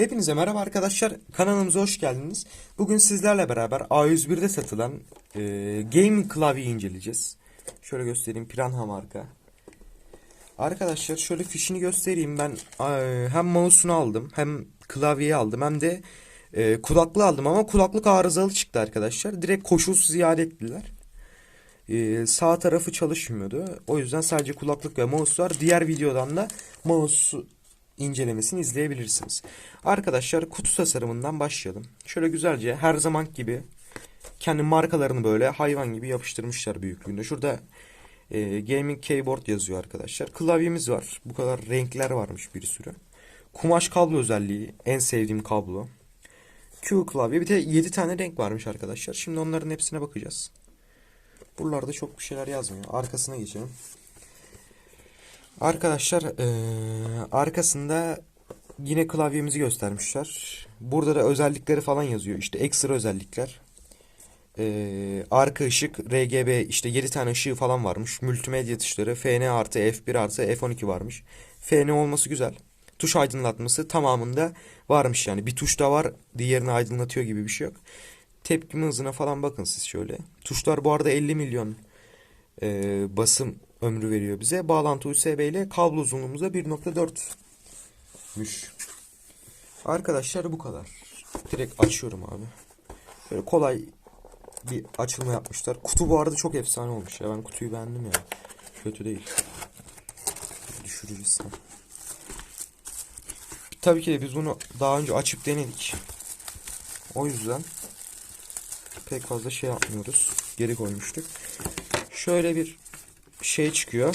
Hepinize merhaba arkadaşlar. Kanalımıza hoş geldiniz. Bugün sizlerle beraber A101'de satılan e, gaming klavyeyi inceleyeceğiz. Şöyle göstereyim. Piranha marka. Arkadaşlar şöyle fişini göstereyim. Ben e, hem mouse'unu aldım hem klavyeyi aldım hem de e, kulaklığı aldım ama kulaklık arızalı çıktı arkadaşlar. Direkt koşulsuz iade ettiler. E, sağ tarafı çalışmıyordu. O yüzden sadece kulaklık ve mouse var. Diğer videodan da mouse incelemesini izleyebilirsiniz. Arkadaşlar kutu tasarımından başlayalım. Şöyle güzelce her zaman gibi kendi markalarını böyle hayvan gibi yapıştırmışlar büyüklüğünde. Şurada e, gaming keyboard yazıyor arkadaşlar. Klavyemiz var. Bu kadar renkler varmış bir sürü. Kumaş kablo özelliği en sevdiğim kablo. Q klavye bir de 7 tane renk varmış arkadaşlar. Şimdi onların hepsine bakacağız. Buralarda çok bir şeyler yazmıyor. Arkasına geçelim. Arkadaşlar eee, arkasında yine klavyemizi göstermişler. Burada da özellikleri falan yazıyor. İşte ekstra özellikler. Eee, arka ışık, RGB işte 7 tane ışığı falan varmış. Multimedya tuşları, FN artı F1 artı F12 varmış. FN olması güzel. Tuş aydınlatması tamamında varmış yani. Bir tuş da var diğerini aydınlatıyor gibi bir şey yok. Tepkime hızına falan bakın siz şöyle. Tuşlar bu arada 50 milyon eee, basım ömrü veriyor bize. Bağlantı USB ile kablo uzunluğumuz da 1.4'müş. Arkadaşlar bu kadar. Direkt açıyorum abi. Böyle kolay bir açılma yapmışlar. Kutu bu arada çok efsane olmuş ya. Ben kutuyu beğendim ya. Kötü değil. Düşürürüz. Tabii ki de biz bunu daha önce açıp denedik. O yüzden pek fazla şey yapmıyoruz. Geri koymuştuk. Şöyle bir şey çıkıyor.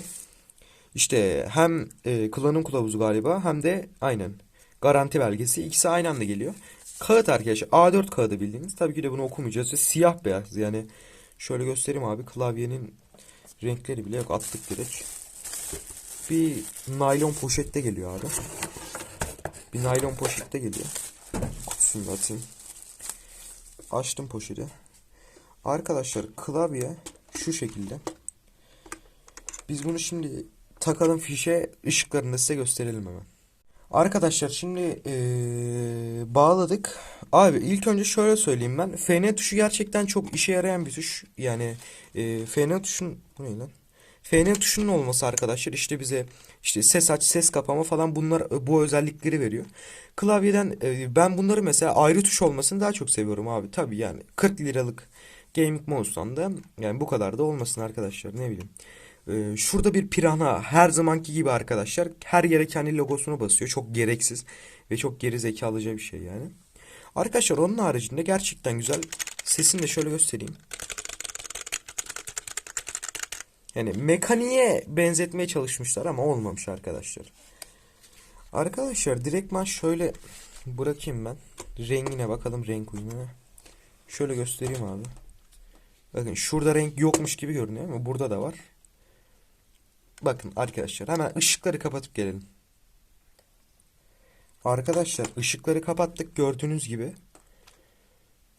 İşte hem e, kullanım kılavuzu galiba hem de aynen garanti belgesi. İkisi aynı anda geliyor. Kağıt arkadaşlar A4 kağıdı bildiğiniz. Tabii ki de bunu okumayacağız. Ve siyah beyaz yani. Şöyle göstereyim abi. Klavyenin renkleri bile yok. Attık direkt. Bir naylon poşette geliyor abi. Bir naylon poşette geliyor. Kutusunu atayım. Açtım poşeti. Arkadaşlar klavye şu şekilde. Biz bunu şimdi takalım fişe ışıklarını size gösterelim hemen. Arkadaşlar şimdi eee, bağladık. Abi ilk önce şöyle söyleyeyim ben. FN tuşu gerçekten çok işe yarayan bir tuş. Yani eee FN tuşun bu ne lan? FN tuşunun olması arkadaşlar işte bize işte ses aç, ses kapama falan bunlar e, bu özellikleri veriyor. Klavyeden e, ben bunları mesela ayrı tuş olmasını daha çok seviyorum abi. Tabii yani 40 liralık gaming mouse'dan da yani bu kadar da olmasın arkadaşlar ne bileyim. Ee, şurada bir pirana her zamanki gibi arkadaşlar her yere kendi logosunu basıyor. Çok gereksiz ve çok geri zekalıca bir şey yani. Arkadaşlar onun haricinde gerçekten güzel. Sesini de şöyle göstereyim. Yani mekaniğe benzetmeye çalışmışlar ama olmamış arkadaşlar. Arkadaşlar direktman şöyle bırakayım ben. Rengine bakalım renk uyumuna. Şöyle göstereyim abi. Bakın şurada renk yokmuş gibi görünüyor ama burada da var. Bakın arkadaşlar hemen ışıkları kapatıp gelelim. Arkadaşlar ışıkları kapattık gördüğünüz gibi.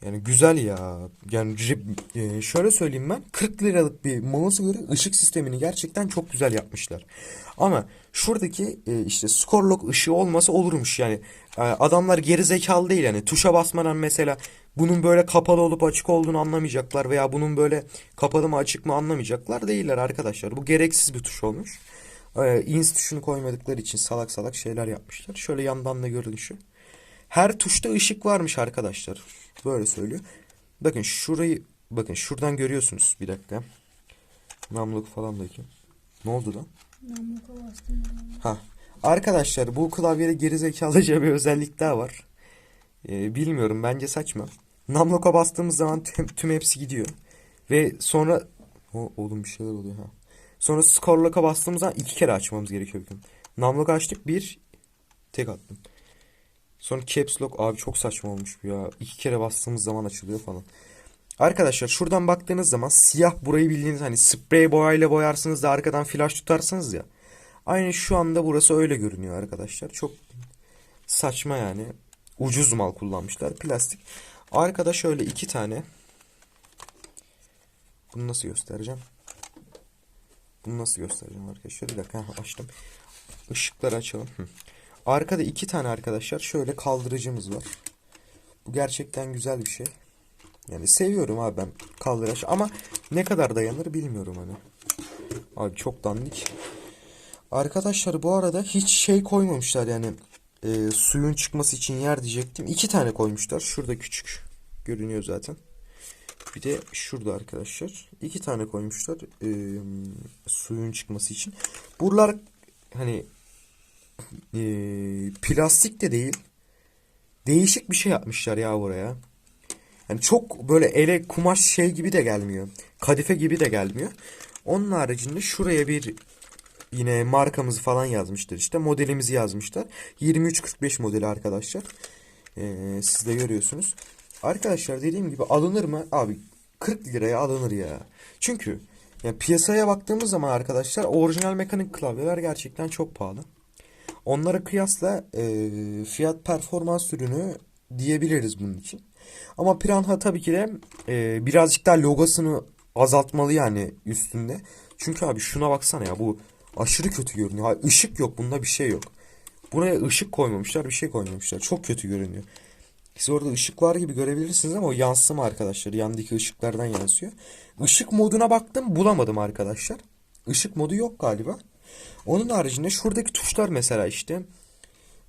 Yani güzel ya. Yani e, şöyle söyleyeyim ben 40 liralık bir mouse'a göre ışık sistemini gerçekten çok güzel yapmışlar. Ama şuradaki e, işte score lock ışığı olmasa olurmuş yani. E, adamlar geri zekalı değil yani. Tuşa basmadan mesela bunun böyle kapalı olup açık olduğunu anlamayacaklar veya bunun böyle kapalı mı açık mı anlamayacaklar değiller arkadaşlar. Bu gereksiz bir tuş olmuş. E, ins tuşunu koymadıkları için salak salak şeyler yapmışlar. Şöyle yandan da görünüşü. Her tuşta ışık varmış arkadaşlar. Böyle söylüyor. Bakın şurayı bakın şuradan görüyorsunuz. Bir dakika. Namluk falan da ki. Ne oldu lan? Namluka bastım. Ha. Arkadaşlar bu klavyede gerizekalıca bir özellik daha var. Ee, bilmiyorum bence saçma. Namloka bastığımız zaman tüm, tüm hepsi gidiyor. Ve sonra o oğlum bir şeyler oluyor ha. Sonra score lock'a bastığımız zaman iki kere açmamız gerekiyor. bakın. Namlock açtık bir tek attım. Sonra caps lock abi çok saçma olmuş bu ya. İki kere bastığımız zaman açılıyor falan. Arkadaşlar şuradan baktığınız zaman siyah burayı bildiğiniz hani sprey boyayla boyarsınız da arkadan flash tutarsınız ya. Aynı şu anda burası öyle görünüyor arkadaşlar. Çok saçma yani. Ucuz mal kullanmışlar. Plastik. Arkada şöyle iki tane. Bunu nasıl göstereceğim? Bunu nasıl göstereceğim arkadaşlar? Bir dakika açtım. Işıkları açalım. Arkada iki tane arkadaşlar şöyle kaldırıcımız var. Bu gerçekten güzel bir şey. Yani seviyorum abi ben kaldıraç ama ne kadar dayanır bilmiyorum hani. Abi çok dandik. Arkadaşlar bu arada hiç şey koymamışlar yani e, suyun çıkması için yer diyecektim. İki tane koymuşlar. Şurada küçük görünüyor zaten. Bir de şurada arkadaşlar. iki tane koymuşlar e, suyun çıkması için. Buralar hani e, plastik de değil. Değişik bir şey yapmışlar ya buraya. Yani çok böyle ele kumaş şey gibi de gelmiyor. Kadife gibi de gelmiyor. Onun haricinde şuraya bir yine markamızı falan yazmışlar işte. Modelimizi yazmışlar. 2345 modeli arkadaşlar. Ee, siz de görüyorsunuz. Arkadaşlar dediğim gibi alınır mı? Abi 40 liraya alınır ya. Çünkü yani piyasaya baktığımız zaman arkadaşlar orijinal mekanik klavyeler gerçekten çok pahalı. Onlara kıyasla e, fiyat performans ürünü diyebiliriz bunun için. Ama Piranha tabii ki de e, birazcık daha logosunu azaltmalı yani üstünde. Çünkü abi şuna baksana ya bu aşırı kötü görünüyor. Ha, ışık yok bunda bir şey yok. Buraya ışık koymamışlar bir şey koymamışlar. Çok kötü görünüyor. Siz orada ışık var gibi görebilirsiniz ama o yansıma arkadaşlar. Yandaki ışıklardan yansıyor. Işık moduna baktım bulamadım arkadaşlar. Işık modu yok galiba. Onun haricinde şuradaki tuşlar mesela işte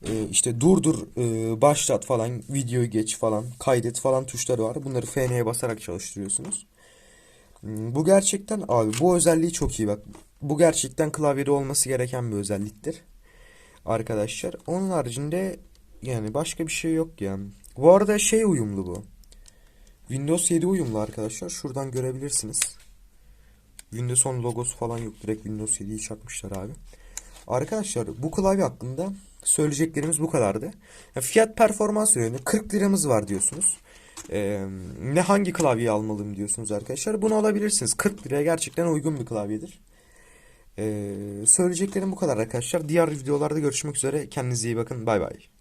e, işte durdur, e, başlat falan, videoyu geç falan, kaydet falan tuşları var. Bunları FN'ye basarak çalıştırıyorsunuz. Hmm, Bu gerçekten abi bu özelliği çok iyi bak. Bu gerçekten klavyede olması gereken bir özelliktir. Arkadaşlar. Onun haricinde yani başka bir şey yok ya. Bu arada şey uyumlu bu. Windows 7 uyumlu arkadaşlar. Şuradan görebilirsiniz. Windows 10 logosu falan yok. Direkt Windows 7'yi çakmışlar abi. Arkadaşlar bu klavye hakkında söyleyeceklerimiz bu kadardı. Ya fiyat performans ürünü 40 liramız var diyorsunuz. Ee, ne hangi klavyeyi almalıyım diyorsunuz arkadaşlar. Bunu alabilirsiniz. 40 liraya gerçekten uygun bir klavyedir. Ee, söyleyeceklerim bu kadar arkadaşlar. Diğer videolarda görüşmek üzere. Kendinize iyi bakın. Bay bay.